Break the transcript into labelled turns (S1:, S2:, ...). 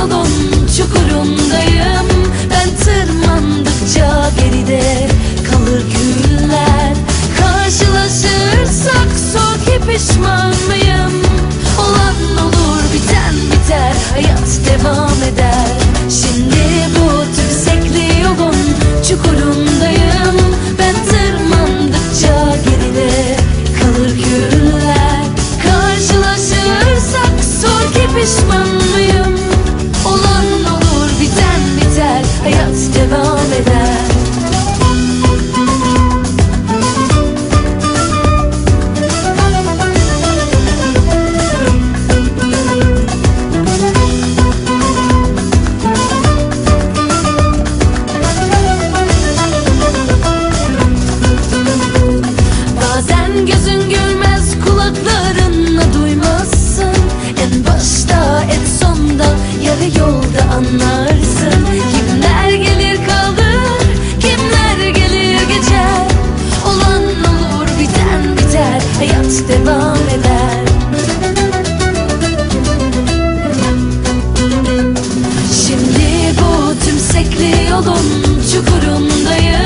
S1: yolunda hayat devam eder. Bazen gözün gülmez kulaklarınla duymazsın. En başta en sonda yarı yolda anlar. hayat devam eder. Şimdi bu tümsekli yolun çukurundayım.